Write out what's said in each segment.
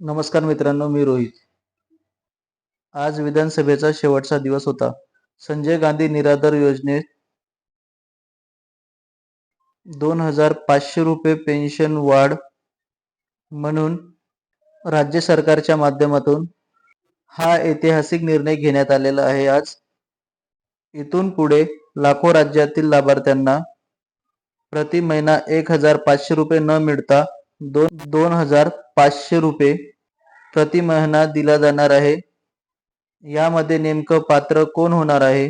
नमस्कार मित्रांनो मी रोहित. आज विधानसभेचा शेवटचा दिवस होता. संजय गांधी निराधार योजनेत दोन हजार पाचशे रुपये पेन्शन वाढ म्हणून राज्य सरकारच्या माध्यमातून हा ऐतिहासिक निर्णय घेण्यात आलेला आहे. आज इथून पुढे लाखो राज्यातील लाभार्थ्यांना प्रति महिना एक हजार पाचशे रुपये न मिळता दोन दोन हजार पाचशे रुपये प्रति महिना दिला जाणार आहे. यामध्ये नेमकं पात्र कोण होणार आहे?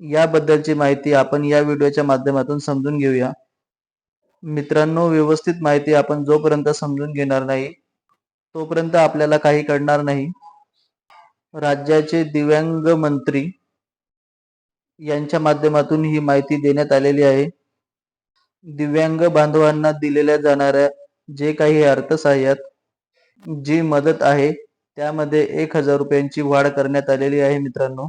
याबद्दलची माहिती आपण या व्हिडिओच्या माध्यमातून समजून घेऊया. मित्रांनो व्यवस्थित माहिती आपण जोपर्यंत समजून घेणार नाही तोपर्यंत आपल्याला काही कळणार नाही. राज्याचे दिव्यांग मंत्री यांच्या माध्यमातून ही माहिती देण्यात आलेली आहे. दिव्यांग बांधवांना दिलेल्या जाणाऱ्या जे काही अर्थसहाय्यात जी मदत आहे त्यामध्ये एक हजार रुपयांची वाढ करण्यात आलेली आहे मित्रांनो.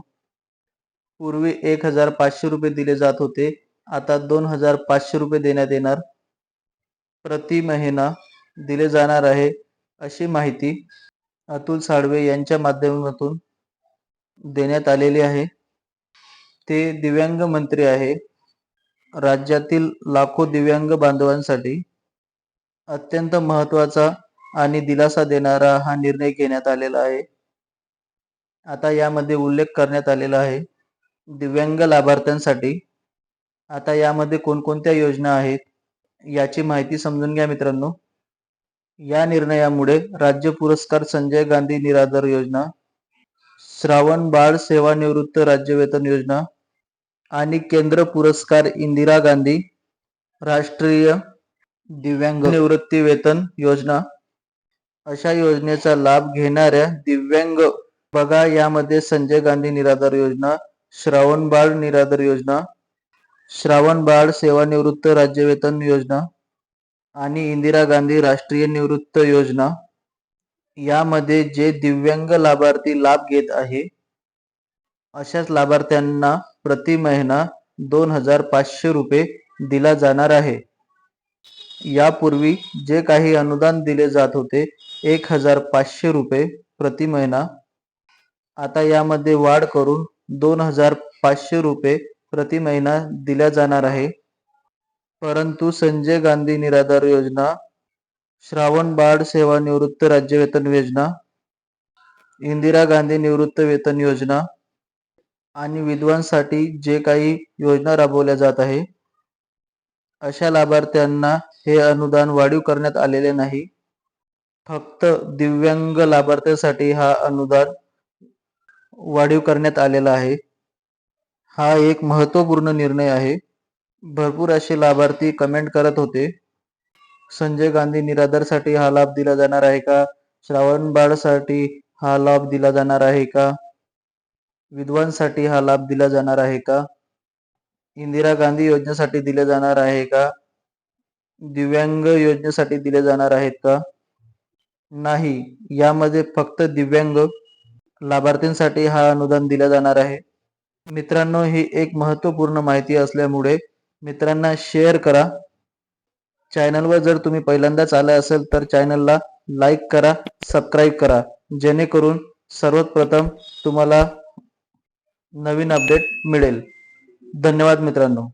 पूर्वी एक हजार पाचशे रुपये दिले जात होते आता दोन हजार पाचशे रुपये देण्यात येणार. प्रति महिना दिले जाणार आहे अशी माहिती अतुल साळवे यांच्या माध्यमातून देण्यात आलेली आहे. ते दिव्यांग मंत्री आहे. राज्यातील लाखो दिव्यांग बांधवांसाठी अत्यंत महत्त्वाचा आणि दिलासा देणारा हा निर्णय घेण्यात आलेला आहे. आता यामध्ये उल्लेख करण्यात आलेला आहे दिव्यांग लाभार्थ्यांसाठी. आता यामध्ये कोणकोणत्या योजना आहेत याची माहिती समजून घ्या मित्रांनो. या निर्णयामुळे राज्य पुरस्कार संजय गांधी निराधार योजना श्रावण बाळ सेवानिवृत्त राज्यवेतन योजना आणि केंद्र पुरस्कार इंदिरा गांधी राष्ट्रीय दिव्यांग निवृत्ती वेतन योजना. अशा योजनेचा लाभ घेणाऱ्या दिव्यांग बघा यामध्ये संजय गांधी निराधार योजना श्रावण बाळ निराधार योजना श्रावण बाळ सेवानिवृत्त राज्य वेतन योजना आणि इंदिरा गांधी राष्ट्रीय निवृत्त योजना. यामध्ये जे दिव्यांग लाभार्थी लाभ घेत आहे अशाच लाभार्थ्यांना प्रति महिना दोन हजार पाचशे रुपये दिला जाणार आहे. यापूर्वी जे काही अनुदान दिले जात होते एक हजार पाचशे रुपये प्रति महिना. आता यामध्ये वाढ करून दोन हजार पाचशे रुपये प्रति महिना दिल्या जाणार आहे. परंतु संजय गांधी निराधार योजना श्रावण बाळ सेवानिवृत्त राज्यवेतन योजना इंदिरा गांधी निवृत्त वेतन योजना आणि विधवांसाठी जे काही योजना राबवल्या जात आहे अशा लाभार्थ्यांना हे अनुदान वाढीव करण्यात आलेले नाही. फक्त दिव्यांग लाभार्थ्यांसाठी हा अनुदान वाढीव करण्यात आलेला आहे. हा एक महत्त्वपूर्ण निर्णय आहे. भरपूर असे लाभार्थी कमेंट करत होते. संजय गांधी निराधारसाठी हा लाभ दिला जाणार आहे का? श्रावण बाळसाठी हा लाभ दिला जाणार आहे का? विधवांसाठी हा लाभ दिला जाणार आहे का? इंदिरा गांधी योजनेसाठी दिले जाणार आहे का? दिव्यांग योजनेसाठी दिले जाणार आहेत का? नाही यामध्ये फक्त दिव्यांग लाभार्थींसाठी हा अनुदान दिला जाणार आहे. मित्रांनो ही एक महत्त्वपूर्ण माहिती असल्यामुळे मित्रांना शेअर करा. चॅनलवर जर तुम्ही पहिल्यांदाच आला असेल तर चॅनलला लाईक करा सबस्क्राईब करा. जेणेकरून सर्वात प्रथम तुम्हाला नवीन अपडेट मिळेल. धन्यवाद मित्रांनो.